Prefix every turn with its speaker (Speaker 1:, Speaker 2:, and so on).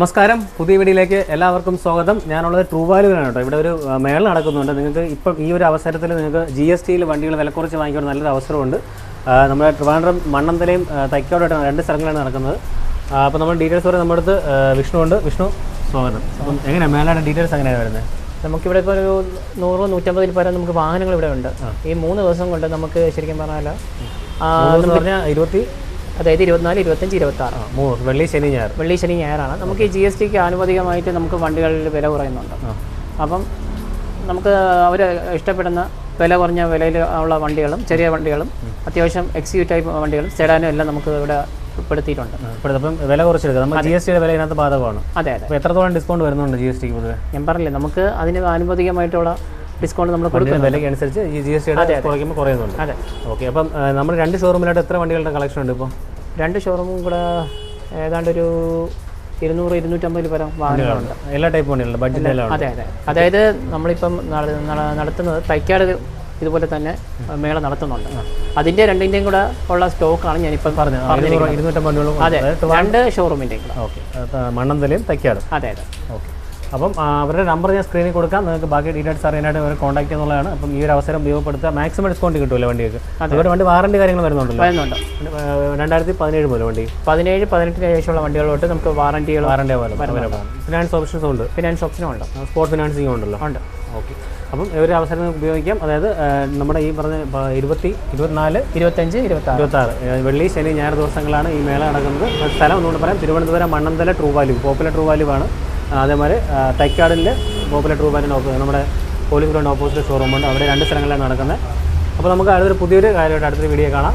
Speaker 1: നമസ്കാരം. പുതിയ വീഡിയോയിലേക്ക് എല്ലാവർക്കും സ്വാഗതം. ഞാനുള്ളത് ട്രൂവാലുവിനാണ് കേട്ടോ. ഇവിടെ ഒരു മേള നടക്കുന്നുണ്ട്. നിങ്ങൾക്ക് ഇപ്പം ഈ ഒരു അവസരത്തിൽ നിങ്ങൾക്ക് ജി എസ് ടിയിൽ വണ്ടികൾ വിലക്കുറച്ച് വാങ്ങിക്കാൻ നല്ലൊരു അവസരമുണ്ട്. നമ്മുടെ ട്രിവാൻഡ്രം മണ്ണന്തലയും തൈക്കോടായിട്ട് രണ്ട് സ്ഥലങ്ങളാണ് നടക്കുന്നത്. അപ്പോൾ നമ്മൾ ഡീറ്റെയിൽസ് പറയാൻ നമ്മുടെ അടുത്ത് വിഷ്ണു ഉണ്ട് വിഷ്ണു സ്വാഗതം. അപ്പം എങ്ങനെയാണ് മേളയുടെ ഡീറ്റെയിൽസ് എങ്ങനെയാണ് വരുന്നത്?
Speaker 2: നമുക്കിവിടെ ഇപ്പോൾ ഒരു നൂറ് നൂറ്റമ്പതിൽ പരം നമുക്ക് വാഹനങ്ങൾ ഇവിടെ ഉണ്ട്. ഈ മൂന്ന് ദിവസം കൊണ്ട് നമുക്ക് ശരിക്കും പറഞ്ഞാൽ
Speaker 1: ഇരുപത്തി
Speaker 2: അതായത് ഇരുപത്തിനാല് ഇരുപത്തഞ്ച് ഇരുപത്തി ആറ്
Speaker 1: മൂന്ന് വെള്ളി ശനി ഞായർ.
Speaker 2: വെള്ളി ശനി ഞായറാണ്. നമുക്ക് ഈ ജി എസ് ടിക്ക് ആനുപാതികമായിട്ട് നമുക്ക് വണ്ടികളിൽ വില കുറയുന്നുണ്ട്. അപ്പം നമുക്ക് അവർ ഇഷ്ടപ്പെടുന്ന വില കുറഞ്ഞ വിലയിൽ ഉള്ള വണ്ടികളും ചെറിയ വണ്ടികളും അത്യാവശ്യം എക്സ് യു ടൈപ്പ് വണ്ടികളും സെഡാനും എല്ലാം നമുക്ക് ഇവിടെ ഉൾപ്പെടുത്തിയിട്ടുണ്ട്.
Speaker 1: അപ്പം വില കുറച്ചെടുക്കുക നമ്മൾ ജി എസ് ടിയുടെ വില ഇതിനകത്ത് ബാധകമാണ്.
Speaker 2: അതെ അതെ.
Speaker 1: എത്രത്തോളം ഡിസ്കൗണ്ട് വരുന്നുണ്ട് ജി എസ് ടിക്ക് പൊതുവെ?
Speaker 2: ഞാൻ പറഞ്ഞില്ലേ നമുക്ക് അതിന് ആനുപാതികമായിട്ടുള്ള ഡിസ്കൗണ്ട് നമ്മൾ കൊടുക്കുന്ന
Speaker 1: വിലയ്ക്ക് അനുസരിച്ച് ഈ ജി എസ് ടി കുറയ്ക്കുമ്പോൾ കുറയുന്നുണ്ട്.
Speaker 2: അതെ.
Speaker 1: ഓക്കെ അപ്പം നമ്മൾ രണ്ട് ഷോറൂമിലായിട്ട് എത്ര വണ്ടികളുടെ കളക്ഷൻ ഉണ്ട് ഇപ്പോൾ
Speaker 2: രണ്ട് ഷോറൂമും കൂടെ ഏതാണ്ട് ഒരു ഇരുന്നൂറ് ഇരുന്നൂറ്റമ്പതിൽ പരം വാഹനങ്ങളുണ്ട്
Speaker 1: എല്ലാ ടൈപ്പ് വണ്ടികളുണ്ട് ബഡ്ജറ്റ്
Speaker 2: അതെ അതെ. അതായത് നമ്മളിപ്പം നട- നട- നടത്തുന്നത് തൈക്കാട് ഇതുപോലെ തന്നെ മേള നടത്തുന്നുണ്ട്. അതിന്റെ രണ്ടിന്റെയും കൂടെ ഉള്ള സ്റ്റോക്കാണ് ഞാനിപ്പം
Speaker 1: പറഞ്ഞത്. ഇരുന്നൂറ്റമ്പത് വണ്ടികളും
Speaker 2: അതെ രണ്ട് ഷോറൂമിന്റെയും കൂടെ.
Speaker 1: ഓക്കെ മണ്ണന്തലയും തൈക്കാടും.
Speaker 2: അതെ അതെ.
Speaker 1: ഓക്കെ. അപ്പം അവരുടെ നമ്പർ ഞാൻ സ്ക്രീനിൽ കൊടുക്കാം. നിങ്ങൾക്ക് ബാക്കി ഡീറ്റെയിൽസ് അറിയാനായിട്ട് അവരെ കോൺടാക്ട് ചെയ്യുന്നതാണ് അപ്പം ഈ ഒരു അവസരം ഉപയോഗപ്പെടുത്തുക. മാക്സിമം ഡിസ്കൗണ്ട് കിട്ടുമല്ലോ വണ്ടിക്ക്? അതുപോലെ വണ്ടി വാറണ്ടി കാര്യങ്ങൾ വരുന്നുണ്ടല്ലോ?
Speaker 2: വരുന്നുണ്ട്.
Speaker 1: രണ്ടായിരത്തി പതിനേഴ് മുതൽ വണ്ടി?
Speaker 2: പതിനേഴ് പതിനെട്ടിന് ശേഷമുള്ള വണ്ടികളോട്ട് നമുക്ക് വാറണ്ടികൾ
Speaker 1: വാറണ്ടി പോലെ ഫിനാൻസ് ഓപ്ഷൻസ് ഉണ്ട്.
Speaker 2: ഫിനാൻസ് ഓപ്ഷനും ഉണ്ട്.
Speaker 1: സ്പോർട്ട് ഫിനാൻസിങ്ങും ഉണ്ടല്ലോ.
Speaker 2: ഉണ്ട്.
Speaker 1: ഓക്കെ അപ്പം ഒരു അവസരം ഉപയോഗിക്കാം. അതായത് നമ്മുടെ ഈ പറഞ്ഞ ഇരുപത്തി ഇരുപത്തിനാല്
Speaker 2: ഇരുപത്തഞ്ച് ഇരുപത്തി ആറ്
Speaker 1: ഇരുപത്താറ് വെള്ളി ശനി ഞായർ ദിവസങ്ങളാണ് ഈ മേള നടക്കുന്നത്. സ്ഥലം ഒന്നുകൂടെ പറയാം. Thiruvananthapuram Mannanthala true value popular true value ആണ്. അതേമാതിരി തൈക്കാടിന്റെ പോപ്പുലർ ട്രൂ ഓപ്പോ നമ്മുടെ പോലീസ് ഗ്രൗണ്ട് ഓപ്പോസിറ്റ് ഷോറൂമുണ്ട്. അവിടെ രണ്ട് സ്ഥലങ്ങളിലാണ് നടക്കുന്നത്. അപ്പോൾ നമുക്ക് അടുത്തൊരു പുതിയൊരു കാര്യമായിട്ട് അടുത്തൊരു വീഡിയോ കാണാം.